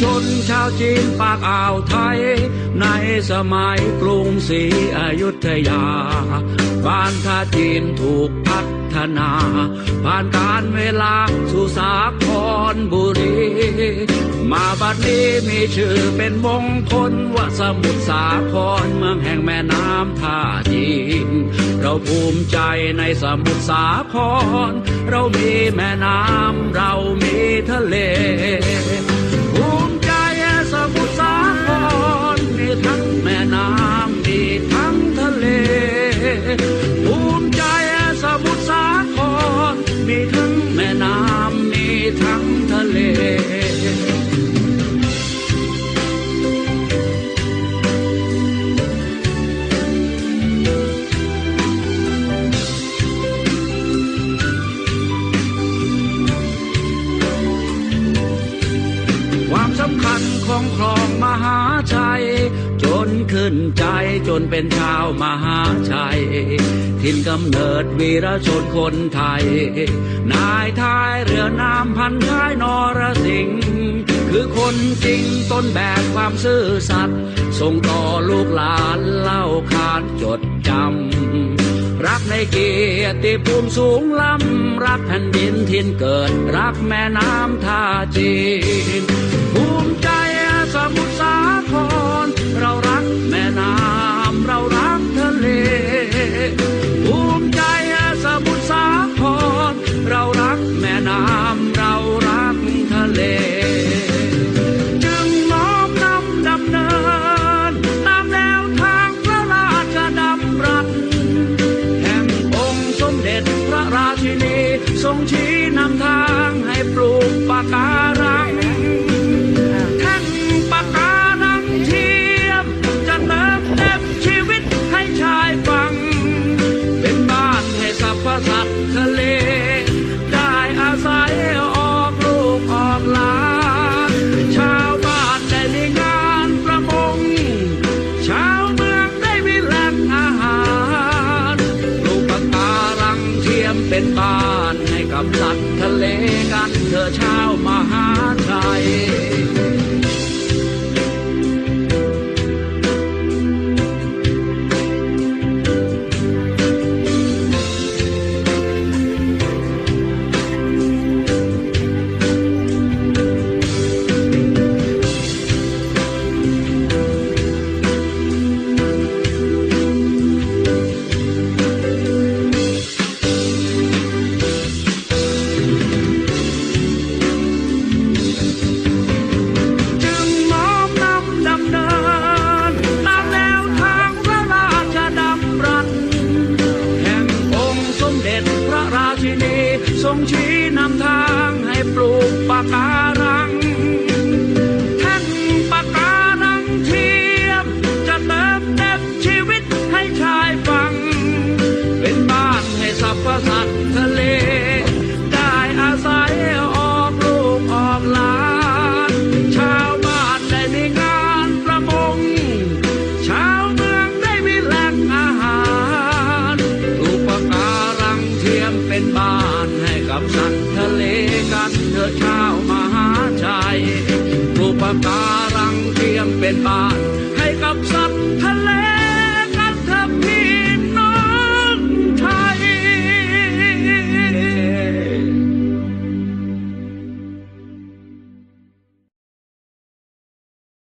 ชนชาวจีนปากอ่าวไทย ในสมัยกรุงศรีอยุธยา บ้านท่าจีนถูกพัฒนา ผ่านการเวลาสู่สาครบุรี มาบัดนี้มีชื่อเป็นมงคลว่าสมุทรสาครเมืองแห่งแม่น้ำท่าจีน เราภูมิใจในสมุทรสาคร เรามีแม่น้ำเรามีทะเล สำคัญของคลองมหาชัย จนขึ้นใจจนเป็นชาวมหาชัยถิ่นกำเนิดวีรชนคนไทย นายท้ายเรือน้ำพันท้ายนรสิงห์คือคนจริงต้นแบบความซื่อสัตย์ส่งต่อลูกหลานเล่าขานจดจำ รักในเกียรติภูมิสูงล้ำ รักแผ่นดินทินเกิด รักแม่น้ำท่าจีน ก ងជីនាំທາງໃຫ້ປລູກປາກາ ปลูกปะการังเตรียมเป็นบ้านให้กับสัตว์ทะเล